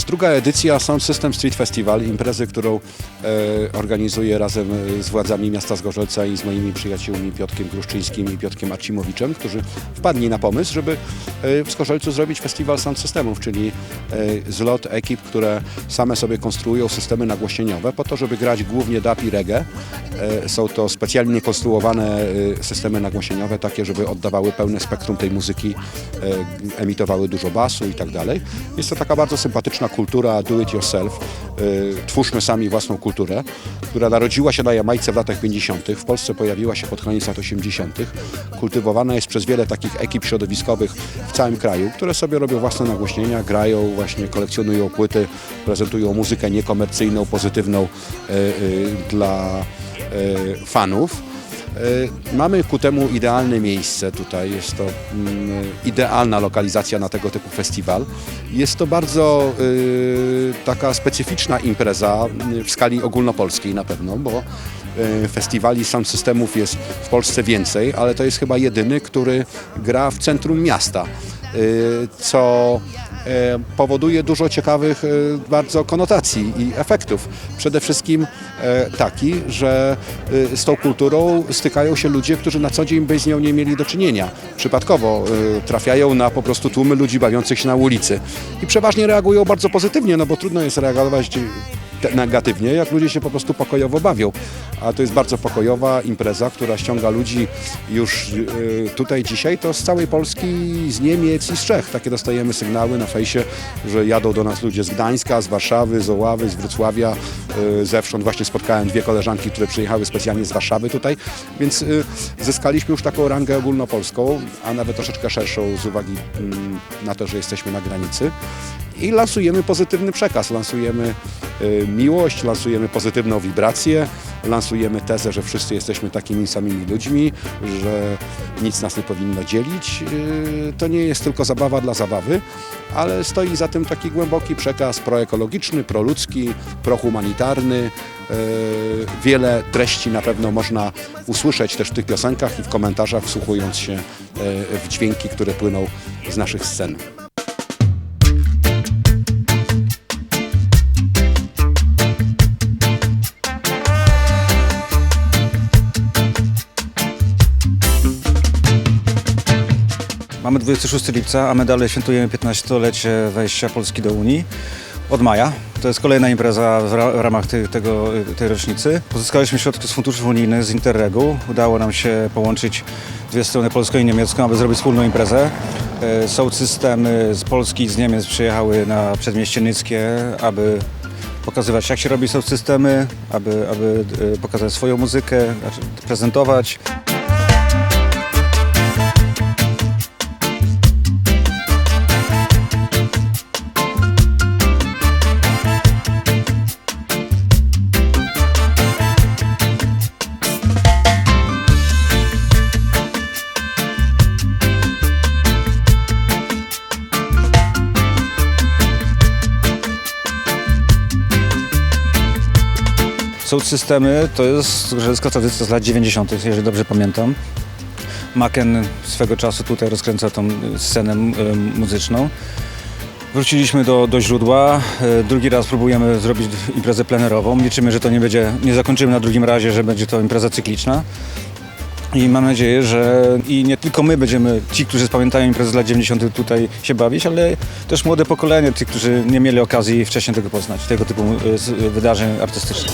druga edycja Sound System Street Festival, imprezy, którą e, organizuję razem z władzami miasta Zgorzelca i z moimi przyjaciółmi Piotkiem Gruszczyńskim i Piotkiem Arcimowiczem, którzy wpadli na pomysł, żeby e, w Zgorzelcu zrobić festiwal sound systemów, czyli e, zlot ekip, które same sobie konstruują systemy nagłośnieniowe po to, żeby grać głównie dub i reggae. E, Są to specjalnie konstruowane e, systemy nagłośnieniowe, takie, żeby oddawały pełne spektrum tej muzyki, e, emitowały dużo basu i tak dalej. Jest to taka bardzo sympatyczna kultura do it yourself. E, Twórzmy sami własną kulturę, która narodziła się na Jamajce w latach 50., w Polsce pojawiła się pod koniec lat 80., kultywowana jest przez wiele takich ekip środowiskowych w całym kraju, które sobie robią własne nagłośnienia, grają, właśnie kolekcjonują płyty, prezentują muzykę niekomercyjną, pozytywną e, e, dla fanów. E, Mamy ku temu idealne miejsce tutaj. Jest to mm, idealna lokalizacja na tego typu festiwal. Jest to bardzo y, taka specyficzna impreza y, w skali ogólnopolskiej na pewno, bo y, festiwali sound systemów jest w Polsce więcej, ale to jest chyba jedyny, który gra w centrum miasta, co e, powoduje dużo ciekawych e, bardzo konotacji i efektów. Przede wszystkim e, taki, że e, z tą kulturą stykają się ludzie, którzy na co dzień by z nią nie mieli do czynienia. Przypadkowo e, trafiają na po prostu tłumy ludzi bawiących się na ulicy i przeważnie reagują bardzo pozytywnie, no bo trudno jest reagować negatywnie, jak ludzie się po prostu pokojowo bawią. A to jest bardzo pokojowa impreza, która ściąga ludzi już e, tutaj dzisiaj, to z całej Polski, z Niemiec i z Czech. Takie dostajemy sygnały na fejsie, że jadą do nas ludzie z Gdańska, z Warszawy, z Oławy, z Wrocławia, e, zewsząd. Właśnie spotkałem dwie koleżanki, które przyjechały specjalnie z Warszawy tutaj, więc e, zyskaliśmy już taką rangę ogólnopolską, a nawet troszeczkę szerszą z uwagi mm, na to, że jesteśmy na granicy i lansujemy pozytywny przekaz, lansujemy y, miłość, lansujemy pozytywną wibrację, lansujemy tezę, że wszyscy jesteśmy takimi samymi ludźmi, że nic nas nie powinno dzielić. Y, To nie jest tylko zabawa dla zabawy, ale stoi za tym taki głęboki przekaz proekologiczny, proludzki, prohumanitarny. Y, Wiele treści na pewno można usłyszeć też w tych piosenkach i w komentarzach, wsłuchując się w dźwięki, które płyną z naszych scen. Mamy 26 lipca, a my dalej świętujemy 15-lecie wejścia Polski do Unii od maja. To jest kolejna impreza w, ra- w ramach tej, tego, tej rocznicy. Pozyskaliśmy środki z funduszów unijnych, z Interregu. Udało nam się połączyć dwie strony, polską i niemiecką, aby zrobić wspólną imprezę. E, Sound systemy z Polski i z Niemiec przyjechały na przedmieście Nyckie, aby pokazywać jak się robi sound systemy, aby, aby e, pokazać swoją muzykę, znaczy prezentować. Sound systemy to jest żelska tradycja z lat 90., jeżeli dobrze pamiętam. Maken swego czasu tutaj rozkręca tą scenę y, muzyczną. Wróciliśmy do, do źródła. Y, Drugi raz próbujemy zrobić imprezę plenerową. Liczymy, że to nie będzie, nie zakończymy na drugim razie, że będzie to impreza cykliczna. I mam nadzieję, że i nie tylko my będziemy, ci, którzy pamiętają imprezę z lat 90. tutaj się bawić, ale też młode pokolenie, tych, którzy nie mieli okazji wcześniej tego poznać, tego typu z- wydarzeń artystycznych.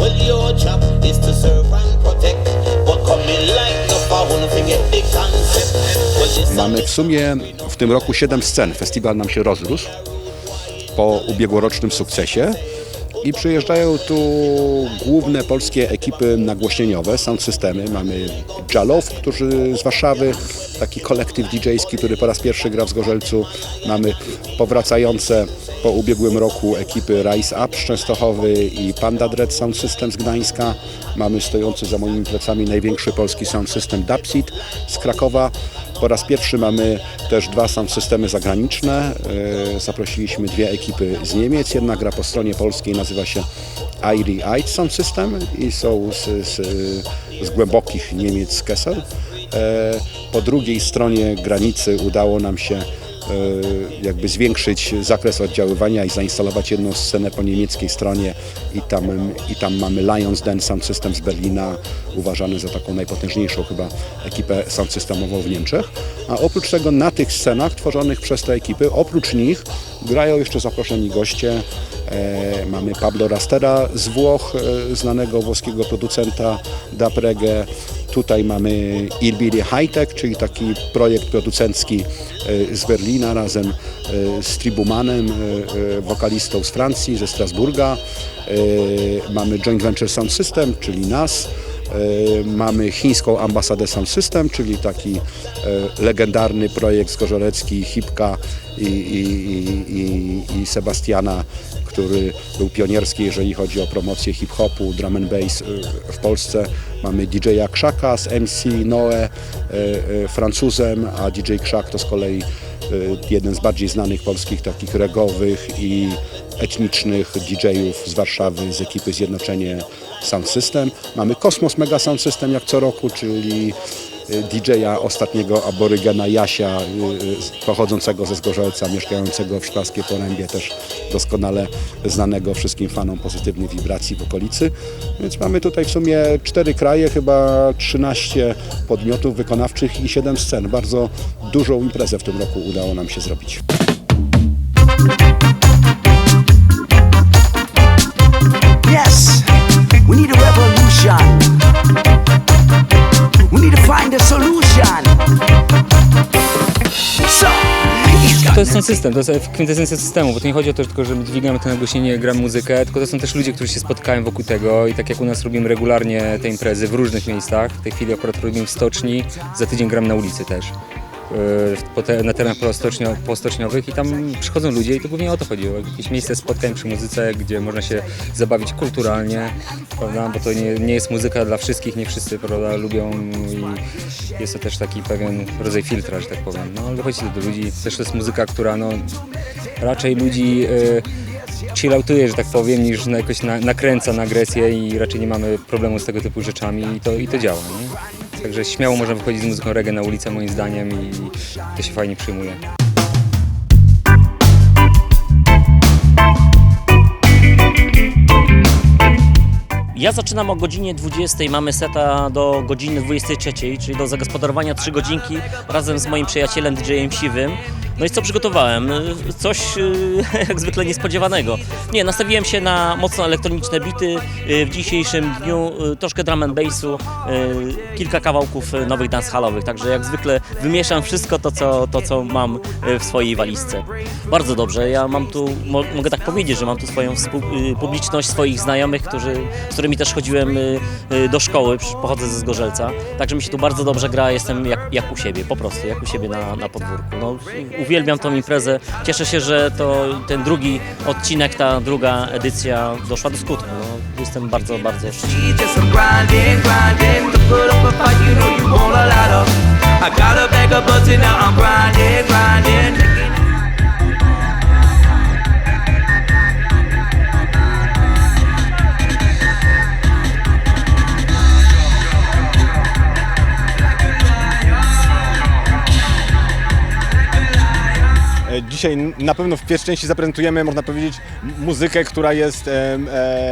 Well, your job is to serve and protect. But come in like no phone, forget the concept. Mamy w sumie w tym roku 7 scen. Festiwal nam się rozrósł po ubiegłorocznym sukcesie i przyjeżdżają tu główne polskie ekipy nagłośnieniowe, sound systemy. Mamy Jalow, którzy z Warszawy, taki kolektyw DJ-ski, który po raz pierwszy gra w Zgorzelcu. Mamy powracające po ubiegłym roku ekipy Rise Up z Częstochowy i Panda Dread Sound System z Gdańska. Mamy stojący za moimi plecami największy polski sound system Dubseed z Krakowa. Po raz pierwszy mamy też dwa sound systemy zagraniczne. E, Zaprosiliśmy dwie ekipy z Niemiec. Jedna gra po stronie polskiej, nazywa się Airy Eid Sound System i są z, z, z głębokich Niemiec Kessel. E, Po drugiej stronie granicy udało nam się jakby zwiększyć zakres oddziaływania i zainstalować jedną scenę po niemieckiej stronie i tam, i tam mamy Lions Den Sound System z Berlina, uważany za taką najpotężniejszą chyba ekipę sound systemową w Niemczech. A oprócz tego na tych scenach tworzonych przez te ekipy, oprócz nich grają jeszcze zaproszeni goście. E, mamy Pablo Rastera z Włoch, e, znanego włoskiego producenta dub reggae. Tutaj mamy Ilbiri High Tech, czyli taki projekt producencki e, z Berlina razem e, z Tribumanem, e, wokalistą z Francji, ze Strasburga. Mamy Joint Venture Sound System, czyli nas. E, Mamy chińską ambasadę Sound System, czyli taki e, legendarny projekt Zgorzelecki, Hipka i, i, i, i, Sebastiana, który był pionierski, jeżeli chodzi o promocję hip-hopu, drum and bass e, w Polsce. Mamy DJ-a Krzaka z MC Noe, Francuzem, a DJ Krzak to z kolei jeden z bardziej znanych polskich takich regowych i etnicznych DJ-ów z Warszawy, z ekipy Zjednoczenie Sound System. Mamy Kosmos Mega Sound System jak co roku, czyli y, DJ-a ostatniego aborygena Jasia, y, y, pochodzącego ze Zgorzelca, mieszkającego w Szklarskiej Porębie, też doskonale znanego wszystkim fanom pozytywnych wibracji w okolicy. Więc mamy tutaj w sumie cztery kraje, chyba 13 podmiotów wykonawczych i 7 scen. Bardzo dużą imprezę w tym roku udało nam się zrobić. Yes, we need a revolution. We need to find a solution. So, To jest ten system, to jest kwintesencja systemu, bo to nie chodzi o to że tylko, że my dźwigamy to nagłośnienie, gramy muzykę, tylko to są też ludzie, którzy się spotkają wokół tego i tak jak u nas robimy regularnie te imprezy w różnych miejscach, w tej chwili akurat robimy w stoczni, za tydzień gram na ulicy też. Te, na terenach postocznio, postoczniowych i tam przychodzą ludzie i to głównie o to chodziło. Jakieś miejsce spotkań przy muzyce, gdzie można się zabawić kulturalnie, prawda? bo to nie, nie jest muzyka dla wszystkich, nie wszyscy prawda, lubią i jest to też taki pewien rodzaj filtra, że tak powiem. No ale dochodzi do ludzi, też to jest muzyka, która no, raczej ludzi yy, chilloutuje, że tak powiem, niż jakoś na, nakręca na agresję i raczej nie mamy problemu z tego typu rzeczami i to, i to działa. Nie? Także śmiało można wychodzić z muzyką reggae na ulicę moim zdaniem i to się fajnie przyjmuje. Ja zaczynam o godzinie 20, mamy seta do godziny 23, czyli do zagospodarowania 3 godzinki razem z moim przyjacielem DJ-em Siwym. No i co przygotowałem? Coś y, jak zwykle niespodziewanego. Nie, nastawiłem się na mocno elektroniczne bity. Y, W dzisiejszym dniu y, troszkę drum and bassu, kilka kawałków nowych dancehallowych, także jak zwykle wymieszam wszystko to, co, to, co mam w swojej walizce. Bardzo dobrze, ja mam tu, mo, mogę tak powiedzieć, że mam tu swoją publiczność, swoich znajomych, którzy, z którymi też chodziłem do szkoły, pochodzę ze Zgorzelca, także mi się tu bardzo dobrze gra, jestem jak, jak u siebie, po prostu, jak u siebie na, na podwórku. No, uwielbiam tą imprezę, cieszę się, że to ten drugi odcinek, ta druga edycja doszła do skutku. No, jestem bardzo, bardzo szczęśliwy. Dzisiaj na pewno w pierwszej części zaprezentujemy, można powiedzieć, muzykę, która jest, e,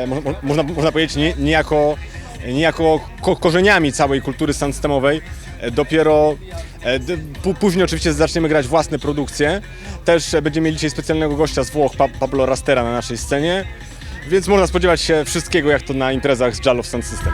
mo- można, można powiedzieć, nie, niejako, niejako ko- korzeniami całej kultury systemowej. E, Dopiero e, później oczywiście zaczniemy grać własne produkcje. Też e, będziemy mieli dzisiaj specjalnego gościa z Włoch, Pa- Pablo Rastera na naszej scenie. Więc można spodziewać się wszystkiego, jak to na imprezach z Jallow Sound System.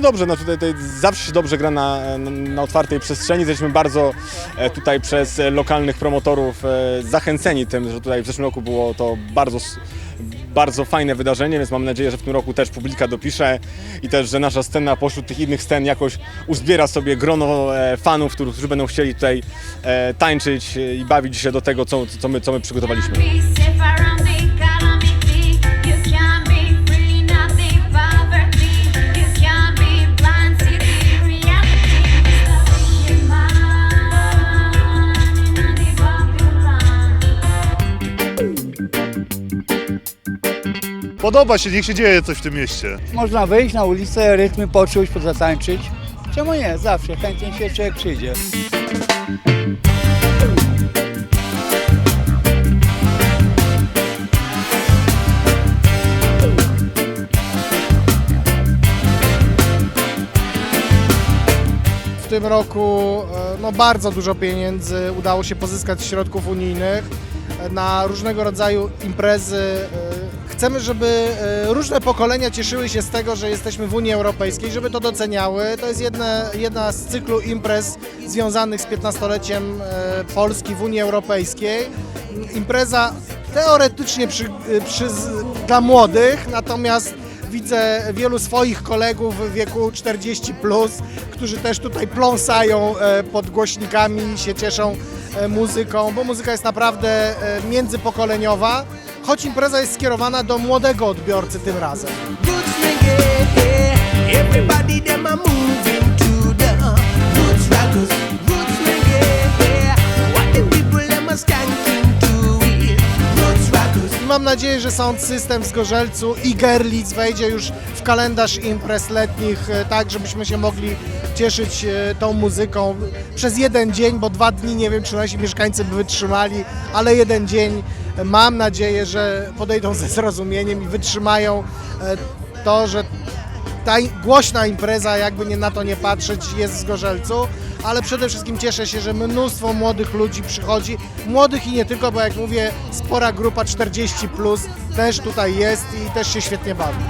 Bardzo dobrze. No tutaj, tutaj zawsze się dobrze gra na, na, otwartej przestrzeni. Jesteśmy bardzo e, tutaj przez e, lokalnych promotorów e, zachęceni tym, że tutaj w zeszłym roku było to bardzo, bardzo fajne wydarzenie, więc mam nadzieję, że w tym roku też publika dopisze i też, że nasza scena pośród tych innych scen jakoś uzbiera sobie grono fanów, którzy, będą chcieli tutaj tańczyć i bawić się do tego, co, co, my, co my przygotowaliśmy. Podoba się, niech się dzieje coś w tym mieście. Można wyjść na ulicę, rytmy poczuć, pozatańczyć. Czemu nie? Zawsze chętnie się człowiek przyjdzie. W tym roku e, no, bardzo dużo pieniędzy udało się pozyskać z środków unijnych e, na różnego rodzaju imprezy. E, Chcemy, żeby e, różne pokolenia cieszyły się z tego, że jesteśmy w Unii Europejskiej, żeby to doceniały. To jest jedna, jedna z cyklu imprez związanych z 15-leciem e, Polski w Unii Europejskiej. Impreza teoretycznie przy, przy, dla młodych, natomiast widzę wielu swoich kolegów w wieku 40 plus, którzy też tutaj pląsają e, pod głośnikami i się cieszą e, muzyką, bo muzyka jest naprawdę e, międzypokoleniowa, choć impreza jest skierowana do młodego odbiorcy tym razem. Mam nadzieję, że Sound System z Gorzelcu i Gerlitz wejdzie już w kalendarz imprez letnich, e, tak żebyśmy się mogli cieszyć e, tą muzyką. Przez jeden dzień, bo dwa dni nie wiem, czy nasi mieszkańcy by wytrzymali, ale jeden dzień mam nadzieję, że podejdą ze zrozumieniem i wytrzymają e, to, że ta głośna impreza, jakby nie na to nie patrzeć, jest w Zgorzelcu, ale przede wszystkim cieszę się, że mnóstwo młodych ludzi przychodzi, młodych i nie tylko, bo jak mówię, spora grupa 40 plus też tutaj jest i też się świetnie bawi.